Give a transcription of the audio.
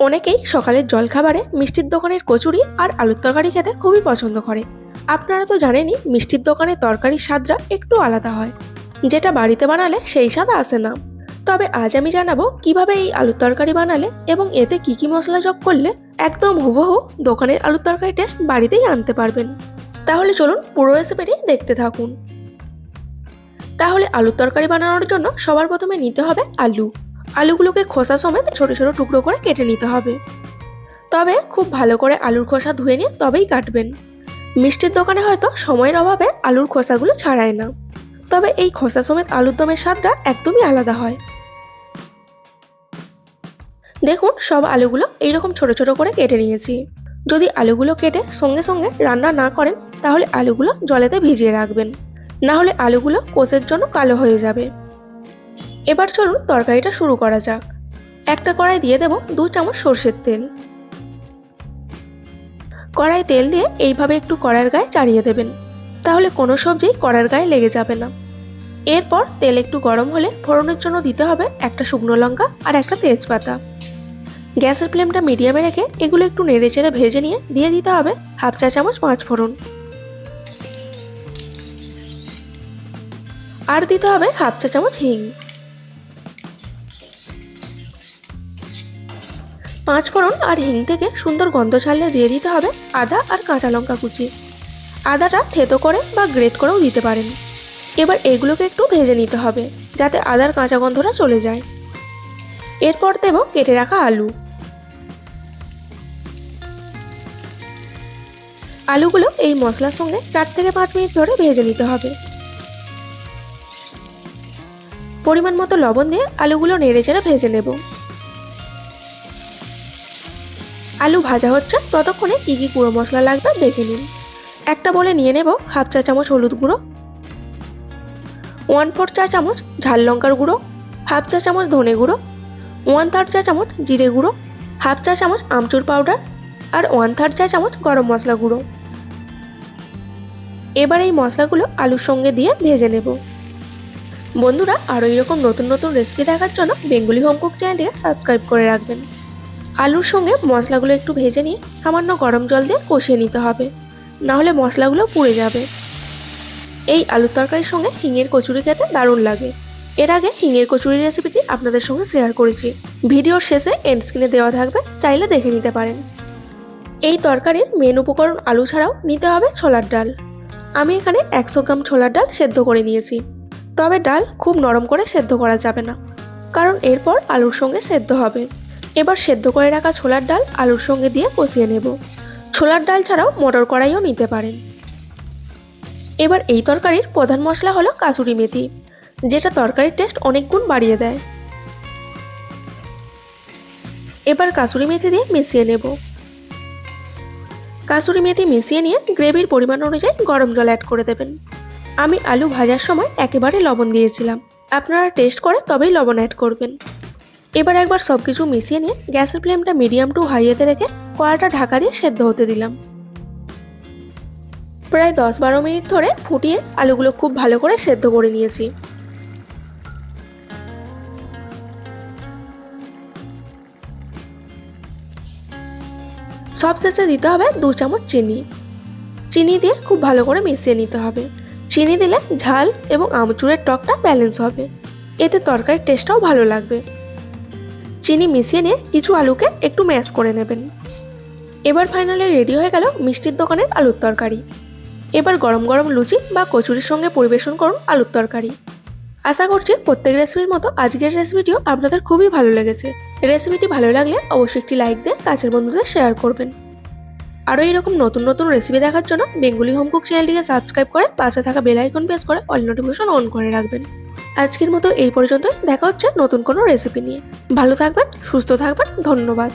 অনেকেই সকালের জলখাবারে মিষ্টির দোকানের কচুরি আর আলুর তরকারি খেতে খুবই পছন্দ করে। আপনারা তো জানেনই, মিষ্টির দোকানের তরকারির স্বাদটা একটু আলাদা হয়। যেটা বাড়িতে বানালে সেই স্বাদ আসে না। তবে আজ আমি জানাব কীভাবে এই আলুর তরকারি বানালে এবং এতে কি কি মশলা যোগ করলে একদম হুবহু দোকানের আলুর তরকারি টেস্ট বাড়িতেই আনতে পারবেন। তাহলে চলুন পুরো রেসিপিটি দেখতে থাকুন। তাহলে আলুর তরকারি বানানোর জন্য সবার প্রথমে নিতে হবে আলু। আলুগুলোকে খোসা সমেত ছোট ছোট টুকরো করে কেটে নিতে হবে। তবে খুব ভালো করে আলুর খোসা ধুয়ে নিয়ে তবেই কাটবেন। মিষ্টির দোকানে হয়তো সময়ের অভাবে আলুর খোসাগুলো ছাড়ায় না। তবে এই খোসা সমেত আলুর দমের স্বাদটা একদমই আলাদা হয়। দেখুন, সব আলুগুলো এইরকম ছোট ছোট করে কেটে নিয়েছি। যদি আলুগুলো কেটে সঙ্গে সঙ্গে রান্না না করেন, তাহলে আলুগুলো জলেতে ভিজিয়ে রাখবেন। না হলে আলুগুলো কোষের জন্য কালো হয়ে যাবে। এবার চলুন তরকারিটা শুরু করা যাক। একটা কড়াই দিয়ে দেব দু চামচ সর্ষের তেল। কড়াই তেল দিয়ে এইভাবে একটু কড়ার গায়ে চাড়িয়ে দেবেন। তাহলে কোনো সবজি কড়ার গায়ে লেগে যাবে না। এরপর তেল একটু গরম হলে ফোড়নের জন্য দিতে হবে একটা শুকনো লঙ্কা আর একটা তেজপাতা। গ্যাসের ফ্লেমটা মিডিয়ামে রেখে এগুলো একটু নেড়ে চেড়ে ভেজে নিয়ে দিয়ে দিতে হবে হাফ চা চামচ পাঁচ ফোড়ন। আর দিতে হবে হাফ চা চামচ হিং। পাঁচ ফোড়ন আর হিং থেকে সুন্দর গন্ধ ছাড়লে দিয়ে দিতে হবে আদা আর কাঁচা লঙ্কা কুচি। আদাটা থেতো করে বা গ্রেট করেও দিতে পারেন। এবার এগুলোকে একটু ভেজে নিতে হবে, যাতে আদার কাঁচা গন্ধটা চলে যায়। এরপর দেব কেটে রাখা আলু। আলুগুলো এই মশলার সঙ্গে চার থেকে পাঁচ মিনিট ধরে ভেজে নিতে হবে। পরিমাণ মতো লবণ দিয়ে আলুগুলো নেড়ে চেড়ে ভেজে নেব। আলু ভাজা হচ্ছে, ততক্ষণে কী কী গুঁড়ো মশলা লাগবে দেখে নিন। একটা বলে নিয়ে নেব হাফ চা চামচ হলুদ গুঁড়ো ওয়ান ফোর চা চামচ ঝাল লঙ্কার গুঁড়ো হাফ চা চামচ ধনে গুঁড়ো ওয়ান থার্ড চা চামচ জিরে গুঁড়ো হাফ চা চামচ আমচুর পাউডার আর ওয়ান থার্ড চা চামচ গরম মশলা গুঁড়ো। এবার এই মশলাগুলো আলুর সঙ্গে দিয়ে ভেজে নেব। বন্ধুরা, আরও এরকম নতুন নতুন রেসিপি দেখার জন্য বেঙ্গলি হোম কুক চ্যানেলটিকে সাবস্ক্রাইব করে রাখবেন। আলুর সঙ্গে মশলাগুলো একটু ভেজে নিয়ে সামান্য গরম জল দিয়ে কষিয়ে নিতে হবে। নাহলে মশলাগুলো পুড়ে যাবে। এই আলুর তরকারির সঙ্গে হিঙের কচুরি খেতে দারুণ লাগে। এর আগে হিঙের কচুরি রেসিপিটি আপনাদের সঙ্গে শেয়ার করেছি। ভিডিওর শেষে এন্ড স্ক্রিনে দেওয়া থাকবে, চাইলে দেখে নিতে পারেন। এই তরকারির মেন উপকরণ আলু ছাড়াও নিতে হবে ছোলার ডাল। আমি এখানে একশো গ্রাম ছোলার ডাল সেদ্ধ করে নিয়েছি। তবে ডাল খুব নরম করে সেদ্ধ করা যাবে না। কারণ এরপর আলুর সঙ্গে সেদ্ধ হবে। এবার সেদ্ধ করে রাখা ছোলার ডাল আলুর সঙ্গে দিয়ে কষিয়ে নেব। ছোলার ডাল ছাড়াও মটর কড়াইও নিতে পারেন। এবার এই তরকারির প্রধান মশলা হলো কাসুরি মেথি, যেটা তরকারির টেস্ট অনেক গুণ বাড়িয়ে দেয়। এবার কাসুরি মেথি দিয়ে মিশিয়ে নেব। কাসুরি মেথি মিশিয়ে নিয়ে গ্রেভির পরিমাণ অনুযায়ী গরম জল অ্যাড করে দেবেন। আমি আলু ভাজার সময় একেবারে লবণ দিয়েছিলাম। আপনারা টেস্ট করে তবেই লবণ অ্যাড করবেন। এবার একবার সব কিছু মিশিয়ে নিয়ে গ্যাসের ফ্লেমটা মিডিয়াম টু হাইয়েতে রেখে কড়াটা ঢাকা দিয়ে সেদ্ধ হতে দিলাম। প্রায় দশ বারো মিনিট ধরে ফুটিয়ে আলুগুলো খুব ভালো করে সেদ্ধ করে নিয়েছি। সব শেষে দিতে হবে দু চামচ চিনি। চিনি দিয়ে খুব ভালো করে মিশিয়ে নিতে হবে। চিনি দিলে ঝাল এবং আমচুরের টকটা ব্যালেন্স হবে। এতে তরকারির টেস্টটাও ভালো লাগবে। চিনি মিশিয়ে নিয়ে কিছু আলুকে একটু ম্যাশ করে নেবেন। এবার ফাইনালি রেডি হয়ে গেল মিষ্টির দোকানের আলুর তরকারি। এবার গরম গরম লুচি বা কচুরির সঙ্গে পরিবেশন করুন আলুর তরকারি। আশা করছি প্রত্যেক রেসিপির মতো আজকের রেসিপিটিও আপনাদের খুবই ভালো লেগেছে। রেসিপিটি ভালো লাগলে অবশ্যই একটি লাইক দিয়ে কাছের বন্ধুদের শেয়ার করবেন। আরও এরকম নতুন নতুন রেসিপি দেখার জন্য বেঙ্গলি হোম কুক চ্যানেলটিকে সাবস্ক্রাইব করে পাশে থাকা বেল আইকন প্রেস করে অল নোটিফিকেশন অন করে রাখবেন। আজকের মতো এই পর্যন্ত দেখা হচ্ছে নতুন কোনো রেসিপি নিয়ে। ভালো থাকবেন, সুস্থ থাকবেন, ধন্যবাদ।